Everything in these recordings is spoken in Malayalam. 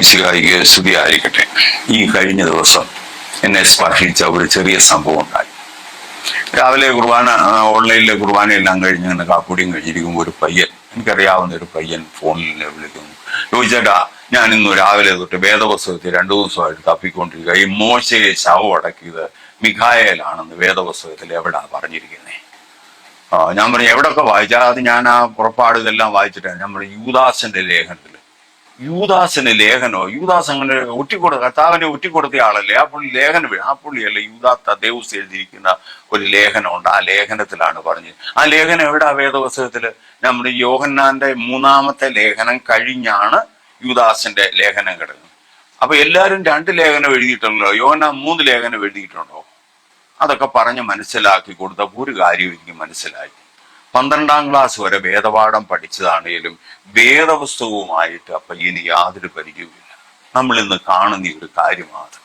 ഈശോമിശിഹായിക്ക് സ്തുതിയായിരിക്കട്ടെ. ഈ കഴിഞ്ഞ ദിവസം എന്നെ സ്പർശിച്ച ഒരു ചെറിയ സംഭവം ഉണ്ടായി. രാവിലെ കുർബാന ഓൺലൈനിലെ കുർബാനയെല്ലാം കഴിഞ്ഞ് ഇങ്ങനെ കാപ്പൂടിയും കഴിഞ്ഞിരിക്കുമ്പോൾ ഒരു പയ്യൻ എനിക്കറിയാവുന്ന ഒരു പയ്യൻ ഫോണിൽ വിളിക്കുന്നു. ചോദിച്ചേട്ടാ ഞാൻ ഇന്ന് രാവിലെ തൊട്ട് വേദപുസ്തകത്തിൽ രണ്ടു ദിവസമായിട്ട് തപ്പിക്കൊണ്ടിരിക്കുക ഈ മോശയെ ശവം അടക്കിയത് മിഖായലാണെന്ന് വേദപുസ്തകത്തിൽ എവിടാ പറഞ്ഞിരിക്കുന്നത് ഞാൻ പറഞ്ഞു എവിടൊക്കെ വായിച്ചാൽ അത് ഞാൻ ആ പുറപ്പാട് ഇതെല്ലാം വായിച്ചിട്ടാണ് ഞാൻ പറഞ്ഞു യൂദാസിന്റെ ലേഖനത്തിൽ യൂദാസിന്റെ ലേഖനോ യൂദാസ് അങ്ങനെ ഒറ്റിക്കൊടു കർത്താവിനെ ഒറ്റിക്കൊടുത്ത ആളല്ലേ? ആ പുള്ളി ലേഖനം വേണം ആ പുള്ളിയല്ലേ യൂദാ തദ്ദേവൂസ് എഴുതിയിരിക്കുന്ന ഒരു ലേഖനമുണ്ട് ആ ലേഖനത്തിലാണ് പറഞ്ഞത്. ആ ലേഖനം എവിടെ ആ വേദപുസ്തകത്തിൽ? നമ്മുടെ യോഹന്നാന്റെ മൂന്നാമത്തെ ലേഖനം കഴിഞ്ഞാണ് യൂദാസിന്റെ ലേഖനം കിടക്കുന്നത്. അപ്പൊ എല്ലാവരും രണ്ട് ലേഖനം എഴുതിയിട്ടുണ്ടല്ലോ. യോഹന്നാൻ മൂന്ന് ലേഖനം എഴുതിയിട്ടുണ്ടോ? അതൊക്കെ പറഞ്ഞ് മനസ്സിലാക്കി കൊടുത്തപ്പോൾ ഒരു കാര്യം എനിക്ക് മനസ്സിലായി. പന്ത്രണ്ടാം ക്ലാസ് വരെ വേദപാഠം പഠിച്ചതാണേലും വേദപുസ്തകവുമായിട്ട് അപ്പൊ ഇനി യാതൊരു പരിചയവുമില്ല. നമ്മൾ ഇന്ന് കാണുന്ന ഒരു കാര്യമാണ്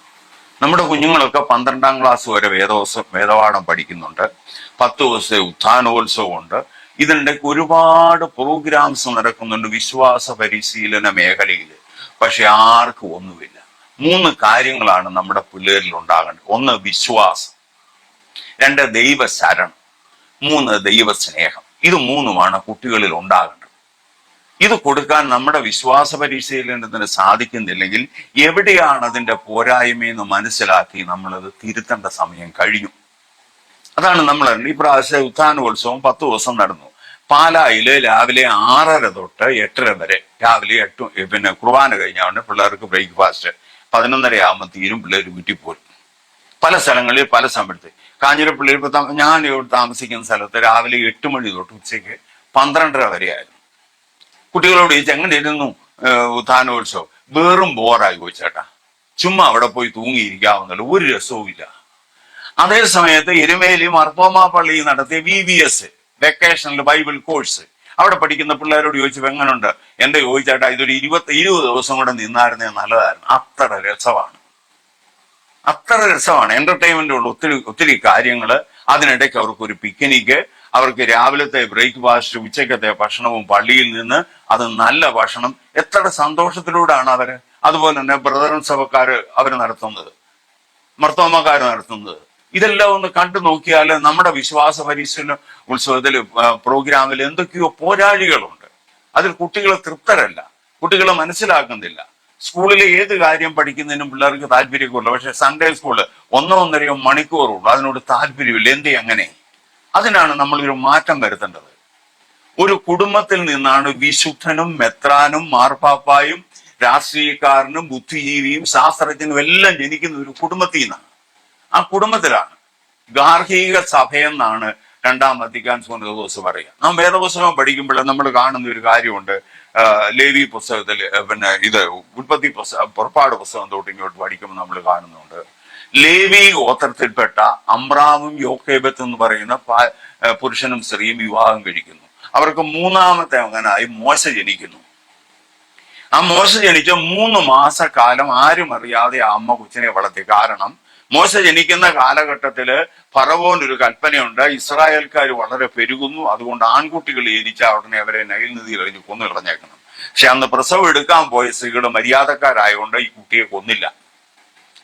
നമ്മുടെ കുഞ്ഞുങ്ങളൊക്കെ പന്ത്രണ്ടാം ക്ലാസ് വരെ വേദോത്സവ വേദപാഠം പഠിക്കുന്നുണ്ട്. പത്ത് ദിവസത്തെ ഉത്ഥാനോത്സവമുണ്ട്. ഇതിന്റെ ഒരുപാട് പ്രോഗ്രാംസ് നടക്കുന്നുണ്ട് വിശ്വാസ പരിശീലന മേഖലയിൽ. പക്ഷെ ആർക്കും ഒന്നുമില്ല. മൂന്ന് കാര്യങ്ങളാണ് നമ്മുടെ പുല്ലേരിൽ ഉണ്ടാകേണ്ടത്. ഒന്ന് വിശ്വാസം. രണ്ട് ദൈവശരണം. മൂന്ന് ദൈവസ്നേഹം. ഇത് മൂന്നുമാണ് കുട്ടികളിൽ ഉണ്ടാകേണ്ടത്. ഇത് കൊടുക്കാൻ നമ്മുടെ വിശ്വാസ പരിശീലനത്തിന് സാധിക്കുന്നില്ലെങ്കിൽ എവിടെയാണ് അതിന്റെ പോരായ്മയെന്ന് മനസ്സിലാക്കി നമ്മളത് തിരുത്തേണ്ട സമയം കഴിഞ്ഞു. അതാണ് നമ്മൾ ഈ പ്രാവശ്യം ഉത്ഥാനോത്സവം പത്ത് ദിവസം നടന്നു. പാലായിൽ രാവിലെ ആറര തൊട്ട് എട്ടര വരെ. രാവിലെ എട്ട് പിന്നെ കുർബാന കഴിഞ്ഞാണ് പിള്ളേർക്ക് ബ്രേക്ക്ഫാസ്റ്റ്. പതിനൊന്നര ആകുമ്പോൾ തീരും പിള്ളേർ വീട്ടിൽ പോരും. പല സ്ഥലങ്ങളിൽ പല സമയത്ത്. കാഞ്ഞിരപ്പള്ളി ഇപ്പൊ ഞാൻ താമസിക്കുന്ന സ്ഥലത്ത് രാവിലെ എട്ട് മണി തൊട്ട് ഉച്ചയ്ക്ക് പന്ത്രണ്ടര വരെയായിരുന്നു കുട്ടികളോട് ചോദിച്ചു എങ്ങനെ ഇരുന്നു ഉത്ഥാനോത്സവം? വെറും ബോറായി പോയി ചേട്ടാ. ചുമ്മാ അവിടെ പോയി തൂങ്ങിയിരിക്കാവുന്നല്ലോ ഒരു രസവും ഇല്ല. അതേ സമയത്ത് എരുമേലി മർത്തോമ പള്ളി നടത്തിയ V V S vocational bible course. അവിടെ പഠിക്കുന്ന പിള്ളേരോട് ചോദിച്ചപ്പോൾ എങ്ങനെയുണ്ട് എന്റെ ചോദിച്ചേട്ടാ ഇതൊരു ഇരുപത്തി ഇരുപത് ദിവസം കൂടെ നിന്നായിരുന്നേ നല്ലതായിരുന്നു. അത്ര രസമാണ്. അത്ര രസമാണ്. എന്റർടൈൻമെന്റ് ഉള്ള ഒത്തിരി ഒത്തിരി കാര്യങ്ങൾ അതിനിടയ്ക്ക് അവർക്ക് ഒരു പിക്നിക്ക് അവർക്ക് രാവിലത്തെ ബ്രേക്ക്ഫാസ്റ്റ് ഉച്ചക്കത്തെ ഭക്ഷണവും പള്ളിയിൽ നിന്ന് അത് നല്ല ഭക്ഷണം. എത്ര സന്തോഷത്തിലൂടെയാണ് അവർ അതുപോലെ തന്നെ ബ്രദറൻ സഭക്കാര് അവർ നടത്തുന്നത്. മർത്തോമക്കാർ നടത്തുന്നത്. ഇതെല്ലാം ഒന്ന് കണ്ടു നോക്കിയാൽ നമ്മുടെ വിശ്വാസ പരിശീലന ഉത്സവത്തിൽ പ്രോഗ്രാമിൽ എന്തൊക്കെയോ പോരാളികളുണ്ട്. അതിൽ കുട്ടികൾ തൃപ്തരല്ല. കുട്ടികളെ മനസ്സിലാക്കുന്നില്ല. സ്കൂളിലെ ഏത് കാര്യം പഠിക്കുന്നതിനും പിള്ളേർക്ക് താല്പര്യമൊക്കെ പക്ഷെ സൺഡേ സ്കൂൾ ഒന്നോ ഒന്നരയോ മണിക്കൂറുള്ളൂ അതിനോട് താല്പര്യമില്ല. എന്തേ അങ്ങനെ. അതിനാണ് നമ്മളൊരു മാറ്റം വരുത്തേണ്ടത്. ഒരു കുടുംബത്തിൽ നിന്നാണ് വിശുദ്ധനും മെത്രാനും മാർപ്പാപ്പായും രാഷ്ട്രീയക്കാരനും ബുദ്ധിജീവിയും ശാസ്ത്രജ്ഞനും എല്ലാം ജനിക്കുന്ന ഒരു കുടുംബത്തിൽ നിന്നാണ്. ആ കുടുംബത്തിലാണ് ഗാർഹിക സഭയെന്നാണ് രണ്ടാം വത്തിക്കാൻ സുനദോസ് പറയുക. നാം വേദപുസ്തകം പഠിക്കുമ്പോൾ നമ്മൾ കാണുന്ന ഒരു കാര്യമുണ്ട്. ലേവി പുസ്തകത്തിൽ പിന്നെ ഇത് ഉൽപ്പത്തി പുസ്തകം പുറപ്പാട് പുസ്തകം തൊട്ട് ഇങ്ങോട്ട് പഠിക്കുമ്പോൾ നമ്മൾ കാണുന്നുണ്ട്. ലേവി ഗോത്രത്തിൽപ്പെട്ട അമ്രാവും യോക്കേബത്ത് എന്ന് പറയുന്ന പുരുഷനും സ്ത്രീയും വിവാഹം കഴിക്കുന്നു. അവർക്ക് മൂന്നാമത്തെ മകനായി മോശ ജനിക്കുന്നു. ആ മോശ ജനിച്ച മൂന്ന് മാസക്കാലം ആരും അറിയാതെ ആ അമ്മ കൊച്ചിനെ വളർത്തി. കാരണം മോശ ജനിക്കുന്ന കാലഘട്ടത്തിൽ ഫറവോൻ ഒരു കൽപ്പനയുണ്ട്. ഇസ്രായേൽക്കാർ വളരെ പെരുകുന്നു. അതുകൊണ്ട് ആൺകുട്ടികൾ ജനിച്ച ഉടനെ അവരെ നൈൽ നദിയിൽ എറിഞ്ഞ് കൊന്നു കളഞ്ഞേക്കണം പക്ഷെ അന്ന് പ്രസവം എടുക്കാൻ പോയ സ്ത്രീകൾ മര്യാദക്കാരായതുകൊണ്ട് ഈ കുട്ടിയെ കൊന്നില്ല.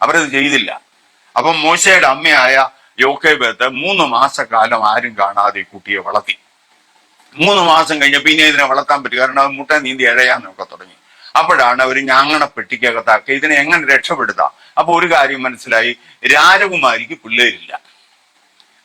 അവരത് ചെയ്തില്ല. അപ്പം മോശയുടെ അമ്മയായ യോക്കേബത്ത് മൂന്ന് മാസക്കാലം ആരും കാണാതെ ഈ കുട്ടിയെ വളർത്തി. മൂന്ന് മാസം കഴിഞ്ഞപ്പോൾ ഇനി ഇതിനെ വളർത്താൻ പറ്റും. കാരണം അത് മുട്ട നീന്തി ഇഴയാന്നൊക്കെ തുടങ്ങി അപ്പോഴാണ് അവർ ഞാങ്ങണ പെട്ടിക്കകത്താക്കി. ഇതിനെ എങ്ങനെ രക്ഷപ്പെടുത്താം? അപ്പൊ ഒരു കാര്യം മനസ്സിലായി. രാജകുമാരിക്ക് പിള്ളേരില്ല.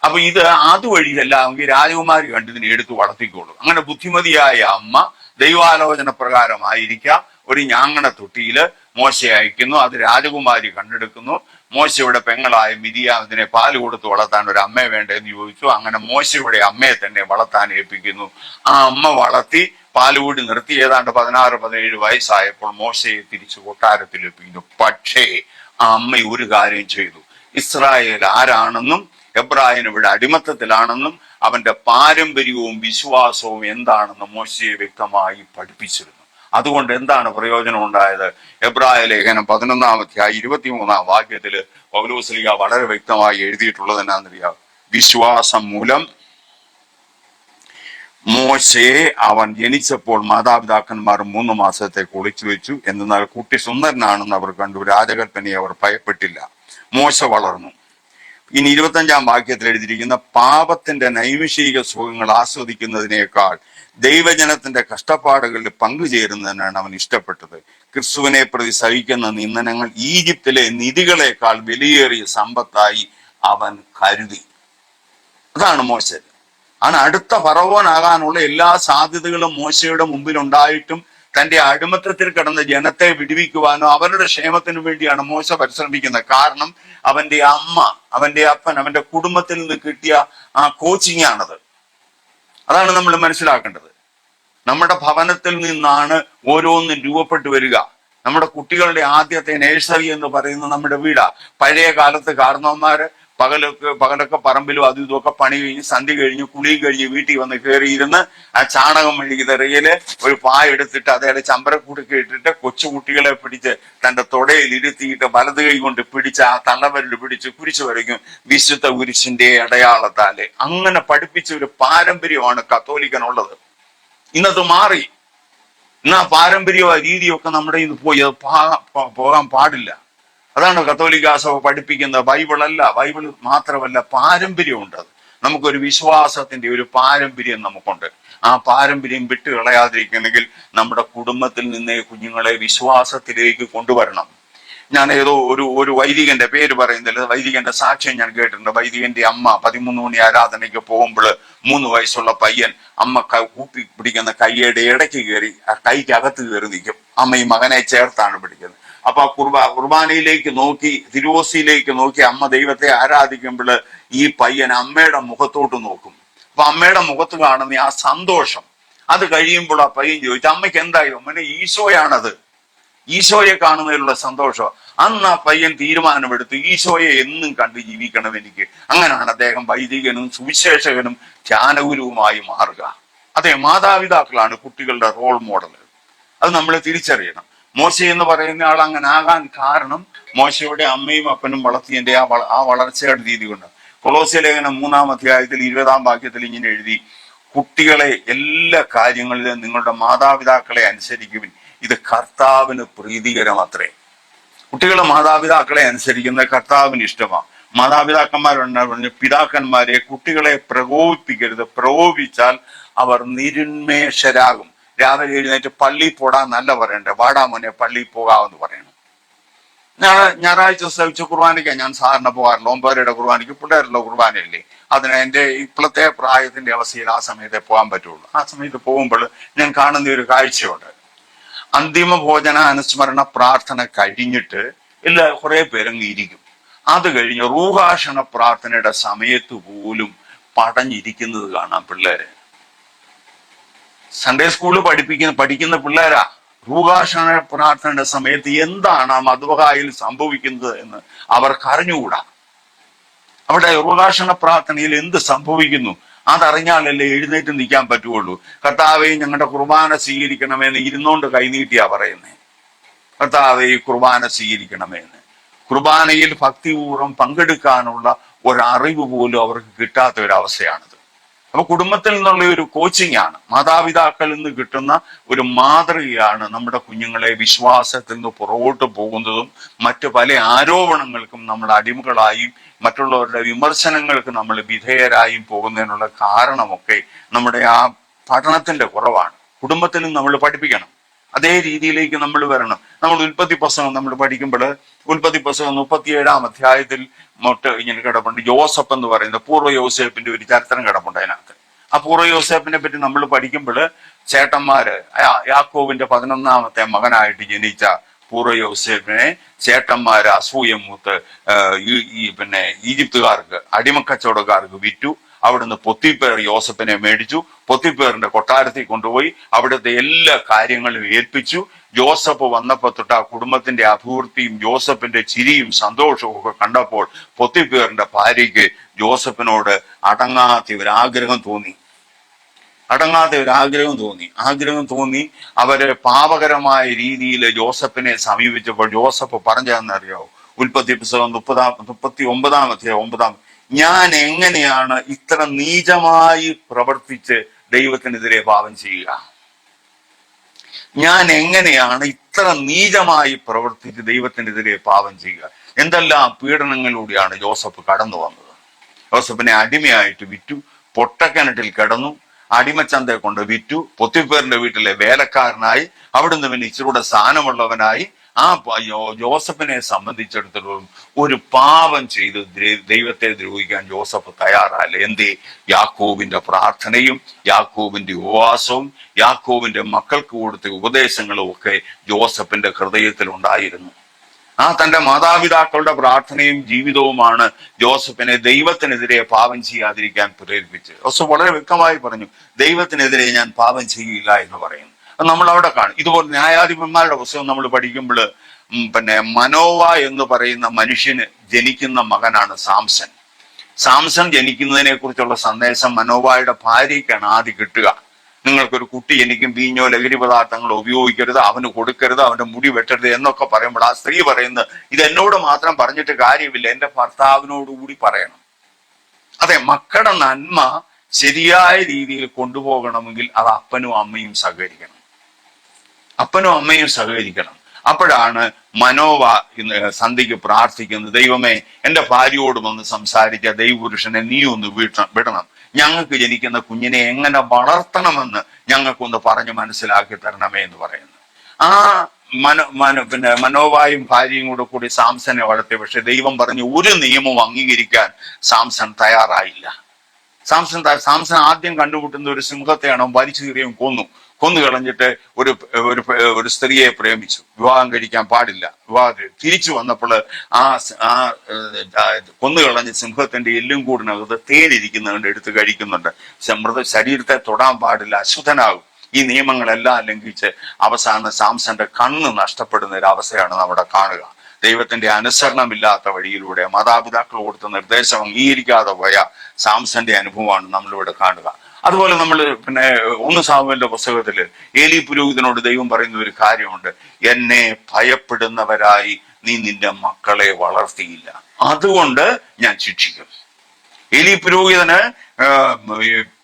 അപ്പൊ ഇത് അതുവഴിയല്ലാമെങ്കിൽ രാജകുമാരി കണ്ടിതിനെ എടുത്തു വളർത്തിക്കോളൂ. അങ്ങനെ ബുദ്ധിമതിയായ അമ്മ ദൈവാലോചന പ്രകാരമായിരിക്കാം ഒരു ഞാങ്ങണ തൊട്ടിയിൽ മോശ അയക്കുന്നു. അത് രാജകുമാരി കണ്ടെടുക്കുന്നു. മോശയുടെ പെങ്ങളായ മിരിയ പാൽ കൊടുത്ത് വളർത്താൻ ഒരു അമ്മയെ വേണ്ടെന്ന് ചോദിച്ചു. അങ്ങനെ മോശയുടെ അമ്മയെ തന്നെ വളർത്താൻ ഏൽപ്പിക്കുന്നു. ആ അമ്മ വളർത്തി പാലുകൂടി നിർത്തി. ഏതാണ്ട് പതിനാറ് പതിനേഴ് വയസ്സായപ്പോൾ മോശയെ തിരിച്ചു കൊട്ടാരത്തിൽ പക്ഷേ ആ അമ്മ ഒരു കാര്യം ചെയ്തു. ഇസ്രായേൽ ആരാണെന്നും എബ്രാഹിം ഇവിടെ അടിമത്തത്തിലാണെന്നും അവന്റെ പാരമ്പര്യവും വിശ്വാസവും എന്താണെന്ന് മോശയെ വ്യക്തമായി പഠിപ്പിച്ചിരുന്നു. അതുകൊണ്ട് എന്താണ് പ്രയോജനം ഉണ്ടായത്? എബ്രായ ലേഖനം പതിനൊന്നാം അധ്യായം ഇരുപത്തിമൂന്നാം വാക്യത്തിൽ പൗലോസ്ലിക വളരെ വ്യക്തമായി എഴുതിയിട്ടുള്ളത് എന്നാന്നറിയാം വിശ്വാസം മൂലം മോശയെ അവൻ ജനിച്ചപ്പോൾ മാതാപിതാക്കന്മാർ മൂന്ന് മാസത്തെ ഒളിച്ചു വെച്ചു. എന്നാൽ കുട്ടി സുന്ദരനാണെന്ന് അവർ കണ്ടു. രാജകൽപ്പനയെ അവർ ഭയപ്പെട്ടില്ല. മോശ വളർന്നു. ഇനി ഇരുപത്തഞ്ചാം വാക്യത്തിൽ എഴുതിയിരിക്കുന്ന പാപത്തിന്റെ നൈമിഷിക സുഖങ്ങൾ ആസ്വദിക്കുന്നതിനേക്കാൾ ദൈവജനത്തിന്റെ കഷ്ടപ്പാടുകളിൽ പങ്കുചേരുന്നതിനാണ് അവൻ ഇഷ്ടപ്പെട്ടത്. ക്രിസ്തുവിനെ പ്രതി സഹിക്കുന്ന നിന്ദനങ്ങൾ ഈജിപ്തിലെ നിധികളെക്കാൾ വിലയേറിയ സമ്പത്തായി അവൻ കരുതി. അതാണ് മോശ. ആണ് അടുത്ത ഫറവോനാകാനുള്ള എല്ലാ സാധ്യതകളും മോശയുടെ മുമ്പിൽ ഉണ്ടായിട്ടും തന്റെ അടിമത്തത്തിൽ കിടന്ന ജനത്തെ വിടുവിക്കുവാനോ അവരുടെ ക്ഷേമത്തിനു വേണ്ടിയാണ് മോശ പരിശ്രമിക്കുന്നത്. കാരണം അവന്റെ അമ്മ അവന്റെ അപ്പൻ അവന്റെ കുടുംബത്തിൽ നിന്ന് കിട്ടിയ ആ കോച്ചിങ് ആണത് അതാണ് നമ്മൾ മനസ്സിലാക്കേണ്ടത്. നമ്മുടെ ഭവനത്തിൽ നിന്നാണ് ഓരോന്നും രൂപപ്പെട്ടു വരിക. നമ്മുടെ കുട്ടികളുടെ ആദ്യത്തെ നേഴ്സറി എന്ന് പറയുന്ന നമ്മുടെ വീടാ. പഴയ കാലത്ത് കാരണവന്മാര് പകലൊക്കെ പകലൊക്കെ പറമ്പിലും അതും ഇതുമൊക്കെ പണി കഴിഞ്ഞ് സന്ധി കഴിഞ്ഞ് കുളിയും കഴിഞ്ഞ് വീട്ടിൽ വന്ന് കയറിയിരുന്ന് ആ ചാണകം വഴി തെറിയൽ ഒരു പായ എടുത്തിട്ട് അതേടെ ചമ്പരക്കൂടൊക്കെ ഇട്ടിട്ട് കൊച്ചുകുട്ടികളെ പിടിച്ച് തന്റെ തൊടയിൽ ഇരുത്തിയിട്ട് വലത് കൈ കൊണ്ട് പിടിച്ച് ആ തള്ളവരിൽ പിടിച്ച് കുരിശ് വരയ്ക്കും. വിശുദ്ധ കുരിശിന്റെ അടയാളത്താൽ. അങ്ങനെ പഠിപ്പിച്ച ഒരു പാരമ്പര്യമാണ് കത്തോലിക്കനുള്ളത്. ഇന്നത് മാറി. ഇന്ന് ആ രീതിയൊക്കെ നമ്മുടെ ഇന്ന് പോയി. അത് പോകാൻ പാടില്ല. അതാണ് കത്തോലിക്ക സഭ പഠിപ്പിക്കുന്നത് ബൈബിൾ അല്ല ബൈബിൾ മാത്രമല്ല പാരമ്പര്യമുണ്ട് അത്. നമുക്കൊരു വിശ്വാസത്തിന്റെ ഒരു പാരമ്പര്യം നമുക്കുണ്ട്. ആ പാരമ്പര്യം വിട്ടു കളയാതിരിക്കണമെങ്കിൽ നമ്മുടെ കുടുംബത്തിൽ നിന്നേ കുഞ്ഞുങ്ങളെ വിശ്വാസത്തിലേക്ക് കൊണ്ടുവരണം. ഞാൻ ഏതോ ഒരു ഒരു വൈദികന്റെ പേര് പറയുന്നില്ല. വൈദികന്റെ സാക്ഷ്യം ഞാൻ കേട്ടിട്ടുണ്ട്. വൈദികന്റെ അമ്മ പതിമൂന്ന് മണി ആരാധനയ്ക്ക് പോകുമ്പോൾ മൂന്ന് വയസ്സുള്ള പയ്യൻ അമ്മ കൂപ്പി പിടിക്കുന്ന കൈയുടെ ഇടയ്ക്ക് കയറി ആ കൈക്ക് അകത്ത് കയറി നിൽക്കും. അമ്മ ഈ മകനെ ചേർത്താണ് പിടിക്കുന്നത്. അപ്പൊ കുർബ കുർബാനയിലേക്ക് നോക്കി തിരുവോസിയിലേക്ക് നോക്കി അമ്മ ദൈവത്തെ ആരാധിക്കുമ്പോൾ ഈ പയ്യൻ അമ്മയുടെ മുഖത്തോട്ട് നോക്കും. അപ്പൊ അമ്മയുടെ മുഖത്ത് കാണുന്ന ആ സന്തോഷം. അത് കഴിയുമ്പോൾ ആ പയ്യൻ ചോദിച്ചു അമ്മയ്ക്ക് എന്തായി? അമ്മനെ ഈശോയാണത്. ഈശോയെ കാണുന്നതിലുള്ള സന്തോഷം. അന്ന് ആ പയ്യൻ തീരുമാനമെടുത്തു ഈശോയെ എന്നും കണ്ട് ജീവിക്കണം എനിക്ക്. അങ്ങനെയാണ് അദ്ദേഹം വൈദികനും സുവിശേഷകനും ധ്യാനഗുരുവുമായി മാറുക. അതെ മാതാപിതാക്കളാണ് കുട്ടികളുടെ റോൾ മോഡൽ അത് നമ്മൾ തിരിച്ചറിയണം. മോശ എന്ന് പറയുന്ന ആൾ അങ്ങനെ ആകാൻ കാരണം മോശയുടെ അമ്മയും അപ്പനും വളർത്തിയതിന്റെ ആ ആ വളർച്ചയുടെ രീതി കൊണ്ട് കൊളോസ്യ ലേഖനം മൂന്നാം അധ്യായത്തിൽ ഇരുപതാം വാക്യത്തിൽ ഇങ്ങനെ എഴുതി കുട്ടികളെ എല്ലാ കാര്യങ്ങളിലും നിങ്ങളുടെ മാതാപിതാക്കളെ അനുസരിക്കുവിൻ. ഇത് കർത്താവിന് പ്രീതികരമത്രേ. കുട്ടികളെ മാതാപിതാക്കളെ അനുസരിക്കുന്ന കർത്താവിന് ഇഷ്ടമാണ് മാതാപിതാക്കന്മാരുണ്ട് പറഞ്ഞു പിതാക്കന്മാരെ കുട്ടികളെ പ്രകോപിപ്പിക്കരുത്. പ്രകോപിച്ചാൽ അവർ നിരുന്മേഷരാകും. രാവിലെ എഴുന്നേറ്റ് പള്ളി പോടാ നല്ല പറയണ്ടേ. വാടാ മോനെ പള്ളി പോകാമെന്ന് പറയണം. ഞാൻ ഞായറാഴ്ച ദിവസം ഉച്ച കുർബാനയ്ക്ക്. ഞാൻ സാറിന് പോകാറുണ്ട്. ഒമ്പതരയുടെ കുർബാനയ്ക്ക് പിള്ളേരുള്ള കുർബാനയല്ലേ? അതിന് എന്റെ ഇപ്പോഴത്തെ പ്രായത്തിന്റെ അവസ്ഥയിൽ ആ സമയത്തെ പോകാൻ പറ്റുള്ളൂ. ആ സമയത്ത് പോകുമ്പോൾ ഞാൻ കാണുന്ന ഒരു കാഴ്ചയുണ്ട്. അന്തിമ ഭോജന അനുസ്മരണ പ്രാർത്ഥന കഴിഞ്ഞിട്ട് എല്ലാ കുറെ പേരങ്ങ് ഇരിക്കും. അത് കഴിഞ്ഞ് റൂഹാഷണ പ്രാർത്ഥനയുടെ സമയത്ത് പോലും പടഞ്ഞിരിക്കുന്നത് കാണാം പിള്ളേര്. സൺഡേ സ്കൂളിൽ പഠിപ്പിക്കുന്ന പഠിക്കുന്ന പിള്ളേരാ ഭൂകാഷണ പ്രാർത്ഥനയുടെ സമയത്ത് എന്താണ് ആ മധുബഹായിൽ സംഭവിക്കുന്നത് എന്ന് അവർക്ക് അറിഞ്ഞുകൂടാ. അവിടെ ഉപകാഷണ പ്രാർത്ഥനയിൽ എന്ത് സംഭവിക്കുന്നു? അതറിഞ്ഞാലല്ലേ എഴുന്നേറ്റ് നിൽക്കാൻ പറ്റുള്ളൂ കർത്താവെ ഞങ്ങളുടെ കുർബാന സ്വീകരിക്കണമെന്ന് ഇരുന്നോണ്ട് കൈനീട്ടിയാ പറയുന്നേ. കർത്താവെ കുർബാന സ്വീകരിക്കണമെന്ന്. കുർബാനയിൽ ഭക്തിപൂർവം പങ്കെടുക്കാനുള്ള ഒരറിവ് പോലും അവർക്ക് കിട്ടാത്ത ഒരു അവസ്ഥയാണിത് അപ്പൊ കുടുംബത്തിൽ നിന്നുള്ള ഒരു കോച്ചിങ് ആണ്. മാതാപിതാക്കളിൽ നിന്ന് കിട്ടുന്ന ഒരു മാതൃകയാണ് നമ്മുടെ കുഞ്ഞുങ്ങളെ വിശ്വാസത്തിൽ നിന്ന് പുറകോട്ട് പോകുന്നതും മറ്റു പല ആരോപണങ്ങൾക്കും നമ്മൾ അടിമകളായും മറ്റുള്ളവരുടെ വിമർശനങ്ങൾക്ക് നമ്മൾ വിധേയരായും പോകുന്നതിനുള്ള കാരണമൊക്കെ നമ്മുടെ ആ പഠനത്തിന്റെ കുറവാണ്. കുടുംബത്തിലും നമ്മൾ പഠിപ്പിക്കണം. അതേ രീതിയിലേക്ക് നമ്മൾ വരണം. നമ്മൾ ഉൽപ്പത്തി പുസ്തകം നമ്മൾ പഠിക്കുമ്പോൾ ഉൽപ്പത്തി പുസ്തകം മുപ്പത്തിയേഴാം അധ്യായത്തിൽ മൊട്ട് ഇങ്ങനെ കിടപ്പുണ്ട്. ജോസഫ് എന്ന് പറയുന്ന പൂർവ യോസേഫിന്റെ ഒരു ചരിത്രം കിടപ്പുണ്ട് അതിനകത്ത്. ആ പൂർവ യോസേഫിനെ പറ്റി നമ്മൾ പഠിക്കുമ്പോൾ ചേട്ടന്മാര് യാക്കോവിന്റെ പതിനൊന്നാമത്തെ മകനായിട്ട് ജനിച്ച പൂർവ യോസേഫിനെ ചേട്ടന്മാര് അസൂയ മൂത്ത് ഈ പിന്നെ ഈജിപ്തുകാർക്ക് അടിമക്കച്ചവടക്കാർക്ക് വിറ്റു. അവിടുന്ന് പൊത്തിപ്പേർ യോസഫിനെ മേടിച്ചു പൊത്തിപ്പേറിന്റെ കൊട്ടാരത്തിൽ കൊണ്ടുപോയി അവിടുത്തെ എല്ലാ കാര്യങ്ങളും ഏൽപ്പിച്ചു. ജോസഫ് വന്നപ്പോ തൊട്ട് ആ കുടുംബത്തിന്റെ അഭിവൃദ്ധിയും ജോസഫിന്റെ ചിരിയും സന്തോഷവും ഒക്കെ കണ്ടപ്പോൾ പൊത്തിപ്പേറിന്റെ ഭാര്യയ്ക്ക് ജോസഫിനോട് അടങ്ങാത്ത ഒരു ആഗ്രഹം തോന്നി. അടങ്ങാത്ത ഒരു ആഗ്രഹം തോന്നി. ആഗ്രഹം തോന്നി അവർ പാപകരമായ രീതിയിൽ ജോസഫിനെ സമീപിച്ചപ്പോൾ ജോസഫ് പറഞ്ഞതെന്നറിയാവോ ഉൽപ്പത്തി പുസ്തകം മുപ്പതാം മുപ്പത്തി ഒമ്പതാം അധ്യായം ഒമ്പതാം ഞാൻ എങ്ങനെയാണ് ഇത്ര നീചമായി പ്രവർത്തിച്ച് ദൈവത്തിനെതിരെ പാപം ചെയ്യുക? ഞാൻ എങ്ങനെയാണ് ഇത്ര നീചമായി പ്രവർത്തിച്ച് ദൈവത്തിനെതിരെ പാപം ചെയ്യുക? എന്തെല്ലാം പീഡനങ്ങളിലൂടെയാണ് ജോസഫ് കടന്നു വന്നത്? ജോസഫിനെ അടിമയായിട്ട് വിറ്റു പൊട്ടക്കിണറ്റിൽ കിടന്നു അടിമച്ചന്തയെ കൊണ്ട് വിറ്റു പൊത്തിപ്പേറിന്റെ വീട്ടിലെ വേലക്കാരനായി അവിടുന്ന് പിന്നെ ഇച്ചിരൂടെ സ്ഥാനമുള്ളവനായി ആ ജോസഫിനെ സംബന്ധിച്ചിടത്തോളം ഒരു പാപം ചെയ്ത് ദൈവത്തെ ദ്രോഹിക്കാൻ ജോസഫ് തയ്യാറല്ല. എന്തേ? യാക്കോബിന്റെ പ്രാർത്ഥനയും യാക്കോബിന്റെ ഉപവാസവും യാക്കോബിന്റെ മക്കൾക്ക് കൊടുത്ത ഉപദേശങ്ങളും ഒക്കെ ജോസഫിന്റെ ഹൃദയത്തിൽ ഉണ്ടായിരുന്നു. ആ തന്റെ മാതാപിതാക്കളുടെ പ്രാർത്ഥനയും ജീവിതവുമാണ് ജോസഫിനെ ദൈവത്തിനെതിരെ പാപം ചെയ്യാതിരിക്കാൻ പ്രേരിപ്പിച്ചത്. ജോസഫ് വളരെ വ്യക്തമായി പറഞ്ഞു ദൈവത്തിനെതിരെ ഞാൻ പാപം ചെയ്യില്ല എന്ന് പറയുന്നു. നമ്മൾ അവിടെ കാണും. ഇതുപോലെ ന്യായാധിപന്മാരുടെ പുസ്തകം നമ്മൾ പഠിക്കുമ്പോൾ പിന്നെ മനോവ എന്ന് പറയുന്ന മനുഷ്യന് ജനിക്കുന്ന മകനാണ് സാംസൺ. സാംസൺ ജനിക്കുന്നതിനെ കുറിച്ചുള്ള സന്ദേശം മനോവായുടെ ഭാര്യയ്ക്കാണ് ആദ്യം കിട്ടുക. നിങ്ങൾക്കൊരു കുട്ടി എനിക്കും വീഞ്ഞോ ലഹരി പദാർത്ഥങ്ങളോ ഉപയോഗിക്കരുത് അവന് കൊടുക്കരുത് അവന്റെ മുടി വെട്ടരുത് എന്നൊക്കെ പറയുമ്പോൾ ആ സ്ത്രീ പറയുന്നത് ഇത് എന്നോട് മാത്രം പറഞ്ഞിട്ട് കാര്യമില്ല എന്റെ ഭർത്താവിനോടുകൂടി പറയണം. അതെ മക്കളുടെ നന്മ ശരിയായ രീതിയിൽ കൊണ്ടുപോകണമെങ്കിൽ അത് അപ്പനും അമ്മയും സഹകരിക്കണം. അപ്പനും അമ്മയും സഹകരിക്കണം. അപ്പോഴാണ് മനോവ സന്ധിക്ക് പ്രാർത്ഥിക്കുന്നത് ദൈവമേ എന്റെ ഭാര്യയോട് വന്ന് സംസാരിച്ച ദൈവപുരുഷനെ നീ ഒന്ന് വീട്ട വിടണം. ഞങ്ങൾക്ക് ജനിക്കുന്ന കുഞ്ഞിനെ എങ്ങനെ വളർത്തണമെന്ന് ഞങ്ങൾക്കൊന്ന് പറഞ്ഞ് മനസ്സിലാക്കി തരണമേ എന്ന് പറയുന്നു. ആ മനോ മനോ പിന്നെ മനോവായും ഭാര്യയും കൂടെ കൂടി സാംസനെ വളർത്തി. പക്ഷെ ദൈവം പറഞ്ഞു ഒരു നിയമവും അംഗീകരിക്കാൻ സാംസൺ തയ്യാറായില്ല. സാംസൺ സാംസൺ ആദ്യം കണ്ടുമുട്ടുന്ന ഒരു സിംഹത്തെയാണോ വലിച്ചു കീറിയും കൊന്നു. കൊന്നു കളഞ്ഞിട്ട് ഒരു ഒരു ഒരു സ്ത്രീയെ പ്രേമിച്ചു. വിവാഹം കഴിക്കാൻ പാടില്ല. വിവാഹം തിരിച്ചു വന്നപ്പോൾ ആ ആ കൊന്നുകളഞ്ഞ കൊന്നു കളഞ്ഞ സിംഹത്തിന്റെ എല്ലും കൂടിനകത്ത് തേനിരിക്കുന്നുണ്ട് എടുത്ത് കഴിക്കുന്നുണ്ട്. മൃത ശരീരത്തെ തൊടാൻ പാടില്ല അശുദ്ധനാകും. ഈ നിയമങ്ങളെല്ലാം ലംഘിച്ച് അവസാന സാംസന്റെ കണ്ണ് നഷ്ടപ്പെടുന്ന ഒരു അവസ്ഥയാണ് നമ്മുടെ കാണുക. ദൈവത്തിന്റെ അനുസരണമില്ലാത്ത വഴിയിലൂടെ മാതാപിതാക്കൾ കൊടുത്ത നിർദ്ദേശം അംഗീകരിക്കാതെ പോയ സാംസന്റെ അനുഭവമാണ് നമ്മളിവിടെ കാണുക. അതുപോലെ നമ്മൾ പിന്നെ ഒന്ന് സാമുവിന്റെ പുസ്തകത്തിൽ ഏലി പുരോഹിതനോട് ദൈവം പറയുന്ന ഒരു കാര്യമുണ്ട്. എന്നെ ഭയപ്പെടുന്നവരായി നീ നിന്റെ മക്കളെ വളർത്തിയില്ല. അതുകൊണ്ട് ഞാൻ ശിക്ഷിക്കും. ഏലി പുരോഹിതന്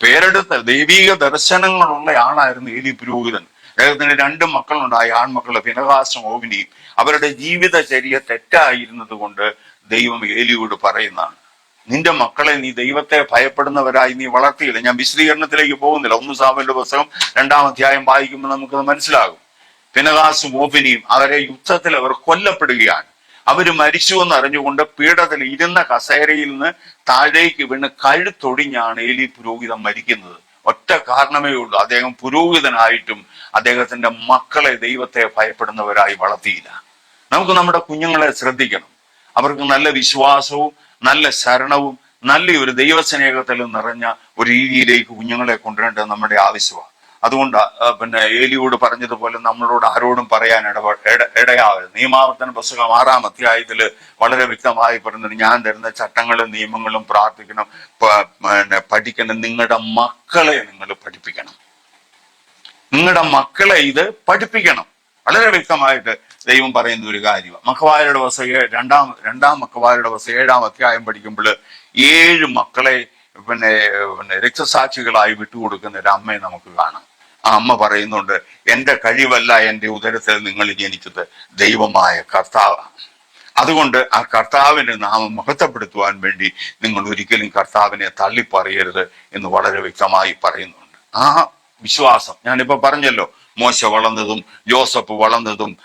പേരെടുത്ത ദൈവീക ദർശനങ്ങളുള്ള ആളായിരുന്നു ഏലി പുരോഹിതൻ. അദ്ദേഹത്തിന് രണ്ട് മക്കളുണ്ടായി ആൺമക്കളുടെ പിനകാശം ഓവിനിയും. അവരുടെ ജീവിതചര്യ തെറ്റായിരുന്നത് കൊണ്ട് ദൈവം ഏലിയോട് പറയുന്നതാണ്. നിന്റെ മക്കളെ നീ ദൈവത്തെ ഭയപ്പെടുന്നവരായി നീ വളർത്തിയില്ല. ഞാൻ വിശദീകരണത്തിലേക്ക് പോകുന്നില്ല. ഒന്ന് സാമന്റെ പുസ്തകം രണ്ടാം അധ്യായം വായിക്കുമ്പോൾ നമുക്കത് മനസ്സിലാകും. പിനകാസും ഓഫിനിയും അവരെ യുദ്ധത്തിൽ അവർ കൊല്ലപ്പെടുകയാണ്. അവർ മരിച്ചു എന്ന് അറിഞ്ഞുകൊണ്ട് പീഠത്തിൽ ഇരുന്ന കസേരയിൽ നിന്ന് താഴേക്ക് വീണ് കഴുത്തൊടിഞ്ഞാണ് എലി പുരോഹിതം മരിക്കുന്നത്. ഒറ്റ കാരണമേ ഉള്ളൂ. അദ്ദേഹം പുരോഹിതനായിട്ടും അദ്ദേഹത്തിന്റെ മക്കളെ ദൈവത്തെ ഭയപ്പെടുന്നവരായി വളർത്തിയില്ല. നമുക്ക് നമ്മുടെ കുഞ്ഞുങ്ങളെ ശ്രദ്ധിക്കണം. അവർക്ക് നല്ല വിശ്വാസവും നല്ല ശരണവും നല്ല ഒരു ദൈവസ്നേഹത്തിലും നിറഞ്ഞ ഒരു രീതിയിലേക്ക് കുഞ്ഞുങ്ങളെ കൊണ്ടുവരേണ്ടത് നമ്മുടെ ആവശ്യമാണ്. അതുകൊണ്ട് പിന്നെ ഏലിയോട് പറഞ്ഞതുപോലെ നമ്മളോട് ആരോടും പറയാൻ ഇടപെ ഇട- ഇടയാവരുത്. നിയമാവർത്തന പുസ്തകം ആറാം അധ്യായത്തിൽ വളരെ വ്യക്തമായി പറയുന്നത് ഞാൻ തരുന്ന ചട്ടങ്ങളും നിയമങ്ങളും പ്രാർത്ഥിക്കണം പിന്നെ പഠിക്കണം. നിങ്ങളുടെ മക്കളെ നിങ്ങൾ പഠിപ്പിക്കണം. നിങ്ങളുടെ മക്കളെ ഇത് പഠിപ്പിക്കണം. വളരെ വ്യക്തമായിട്ട് ദൈവം പറയുന്ന ഒരു കാര്യമാണ് മക്കവാരുടെ വസ രണ്ടാം രണ്ടാം മക്കവാരുടെ വസ ഏഴാം അധ്യായം പഠിക്കുമ്പോൾ ഏഴ് മക്കളെ പിന്നെ പിന്നെ രക്തസാക്ഷികളായി വിട്ടുകൊടുക്കുന്ന ഒരു അമ്മയെ നമുക്ക് കാണാം. ആ അമ്മ പറയുന്നുണ്ട് എന്റെ കഴിവല്ല എന്റെ ഉദരത്തിൽ നിങ്ങൾ ജനിച്ചത് ദൈവമായ കർത്താവാണ് അതുകൊണ്ട് ആ കർത്താവിന്റെ നാമം മഹത്വപ്പെടുത്തുവാൻ വേണ്ടി നിങ്ങൾ ഒരിക്കലും കർത്താവിനെ തള്ളിപ്പറയരുത് എന്ന് വളരെ വ്യക്തമായി പറയുന്നുണ്ട്. ആ വിശ്വാസം ഞാനിപ്പോ പറഞ്ഞല്ലോ മോശ വളർന്നതും ജോസഫ് വളർന്നതും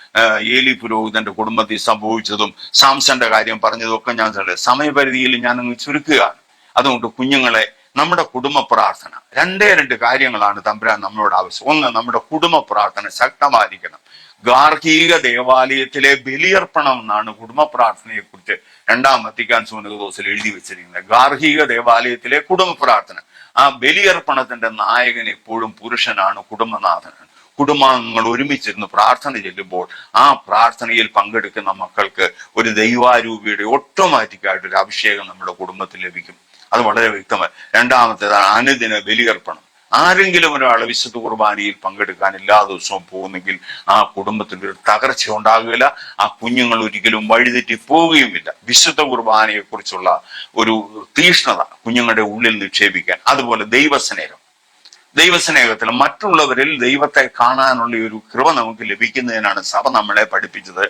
ഏലി പുരോഹിതന്റെ കുടുംബത്തിൽ സംഭവിച്ചതും സാംസന്റെ കാര്യം പറഞ്ഞതും ഒക്കെ ഞാൻ സമയപരിധിയിൽ ഞാൻ അങ്ങ് ചുരുക്കുകയാണ്. അതുകൊണ്ട് കുഞ്ഞുങ്ങളെ നമ്മുടെ കുടുംബ പ്രാർത്ഥന രണ്ടേ രണ്ട് കാര്യങ്ങളാണ് തമ്പുരാൻ നമ്മളോട് ആവശ്യം. ഒന്ന് നമ്മുടെ കുടുംബ പ്രാർത്ഥന ശക്തമായിരിക്കണം. ഗാർഹിക ദേവാലയത്തിലെ ബലിയർപ്പണം എന്നാണ് കുടുംബ പ്രാർത്ഥനയെ കുറിച്ച് രണ്ടാം വത്തിക്കാൻ സോനകദോസിൽ എഴുതി വെച്ചിരിക്കുന്നത്. ഗാർഹിക ദേവാലയത്തിലെ കുടുംബ പ്രാർത്ഥന. ആ ബലിയർപ്പണത്തിന്റെ നായകൻ എപ്പോഴും പുരുഷനാണ് കുടുംബനാഥനാണ്. കുടുംബാംഗങ്ങൾ ഒരുമിച്ചിരുന്ന് പ്രാർത്ഥന ചെല്ലുമ്പോൾ ആ പ്രാർത്ഥനയിൽ പങ്കെടുക്കുന്ന മക്കൾക്ക് ഒരു ദൈവാരൂപിയുടെ ഓട്ടോമാറ്റിക് ആയിട്ട് ഒരു അഭിഷേകം നമ്മുടെ കുടുംബത്തിൽ ലഭിക്കും. അത് വളരെ വ്യക്തമായി. രണ്ടാമത്തേതാണ് അനുദിന ബലിയർപ്പണം. ആരെങ്കിലും ഒരാൾ വിശുദ്ധ കുർബാനയിൽ പങ്കെടുക്കാൻ എല്ലാ ദിവസവും പോകുന്നെങ്കിൽ ആ കുടുംബത്തിൽ ഒരു തകർച്ച ഉണ്ടാകുകയില്ല. ആ കുഞ്ഞുങ്ങൾ ഒരിക്കലും വഴിതെറ്റി പോവുകയുമില്ല. വിശുദ്ധ കുർബാനയെ കുറിച്ചുള്ള ഒരു തീഷ്ണത കുഞ്ഞുങ്ങളുടെ ഉള്ളിൽ നിക്ഷേപിക്കാൻ. അതുപോലെ ദൈവസ്നേഹം. ദൈവസ്നേഹത്തിൽ മറ്റുള്ളവരിൽ ദൈവത്തെ കാണാനുള്ള ഒരു കൃപ നമുക്ക് ലഭിക്കുന്നതിനാണ് സഭ നമ്മളെ പഠിപ്പിച്ചത്.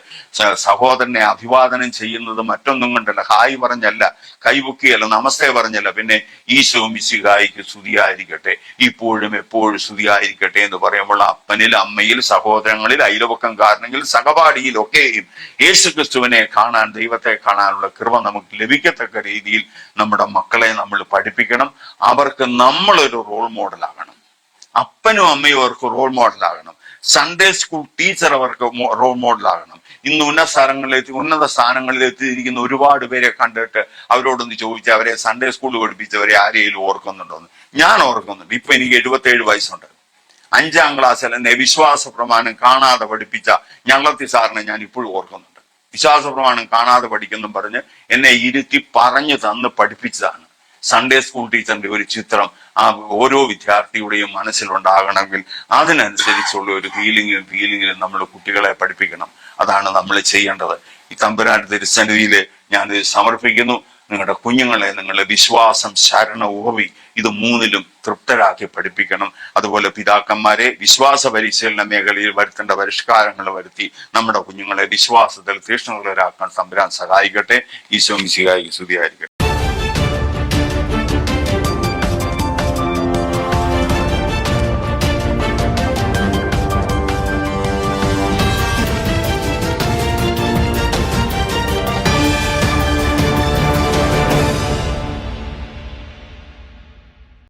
സഹോദരനെ അഭിവാദനം ചെയ്യുന്നത് മറ്റൊന്നും കൊണ്ടല്ല. ഹായ് പറഞ്ഞല്ല കൈപൊക്കിയല്ല നമസ്തേ പറഞ്ഞല്ല. പിന്നെ ഈശോ മിശിഹായിക്ക് സ്തുതിയായിരിക്കട്ടെ. ഇപ്പോഴും എപ്പോഴും സ്തുതിയായിരിക്കട്ടെ എന്ന് പറയുമ്പോൾ അപ്പനിൽ അമ്മയിൽ സഹോദരങ്ങളിൽ അയൽവക്കം കാരണമെങ്കിൽ സഹപാഠിയിലൊക്കെയും യേശു ക്രിസ്തുവിനെ കാണാൻ ദൈവത്തെ കാണാനുള്ള കൃപ നമുക്ക് ലഭിക്കത്തക്ക രീതിയിൽ നമ്മുടെ മക്കളെ നമ്മൾ പഠിപ്പിക്കണം. അവർക്ക് നമ്മളൊരു റോൾ മോഡലാകണം അപ്പനും അമ്മയും അവർക്ക് റോൾ മോഡലാകണം സൺഡേ സ്കൂൾ ടീച്ചർ അവർക്ക് റോൾ മോഡലാകണം ഇന്ന് ഉന്നത ഉന്നത സ്ഥാനങ്ങളിൽ എത്തിയിരിക്കുന്ന ഒരുപാട് പേരെ കണ്ടിട്ട് അവരോടൊന്ന് ചോദിച്ചാൽ അവരെ സൺഡേ സ്കൂൾ പഠിപ്പിച്ചവരെ ആരെയും ഓർക്കുന്നുണ്ടോന്ന് ഞാൻ ഓർക്കുന്നുണ്ട്. ഇപ്പൊ എനിക്ക് എഴുപത്തേഴ് വയസ്സുണ്ട്. അഞ്ചാം ക്ലാസ്സിൽ എന്നെ വിശ്വാസ പ്രമാണം കാണാതെ പഠിപ്പിച്ച ഞങ്ങളത്തി സാറിനെ ഞാൻ ഇപ്പോഴും ഓർക്കുന്നുണ്ട്. വിശ്വാസ പ്രമാണം കാണാതെ പഠിക്കുന്നു പറഞ്ഞ് എന്നെ ഇരുത്തി പറഞ്ഞു തന്ന് പഠിപ്പിച്ചതാണ്. സൺഡേ സ്കൂൾ ടീച്ചറിന്റെ ഒരു ചിത്രം ആ ഓരോ വിദ്യാർത്ഥിയുടെയും മനസ്സിലുണ്ടാകണമെങ്കിൽ അതിനനുസരിച്ചുള്ള ഒരു ഹീലിംഗും ഫീലിംഗിലും നമ്മൾ കുട്ടികളെ പഠിപ്പിക്കണം. അതാണ് നമ്മൾ ചെയ്യേണ്ടത്. ഈ തമ്പുരാൻ തിരുസന്നിധിയിൽ ഞാൻ സമർപ്പിക്കുന്നു. നിങ്ങളുടെ കുഞ്ഞുങ്ങളെ നിങ്ങളുടെ വിശ്വാസം ശരണ ഓവി ഇത് മൂന്നിലും തൃപ്തരാക്കി പഠിപ്പിക്കണം. അതുപോലെ പിതാക്കന്മാരെ വിശ്വാസ പരിശീലന മേഖലയിൽ വരുത്തേണ്ട പരിഷ്കാരങ്ങൾ വരുത്തി നമ്മുടെ കുഞ്ഞുങ്ങളെ വിശ്വാസത്തിൽ തീക്ഷ്ണതരാക്കാൻ തമ്പുരാൻ സഹായിക്കട്ടെ. ഈശോ മിശിഹായി സ്തുതിയായിരിക്കട്ടെ.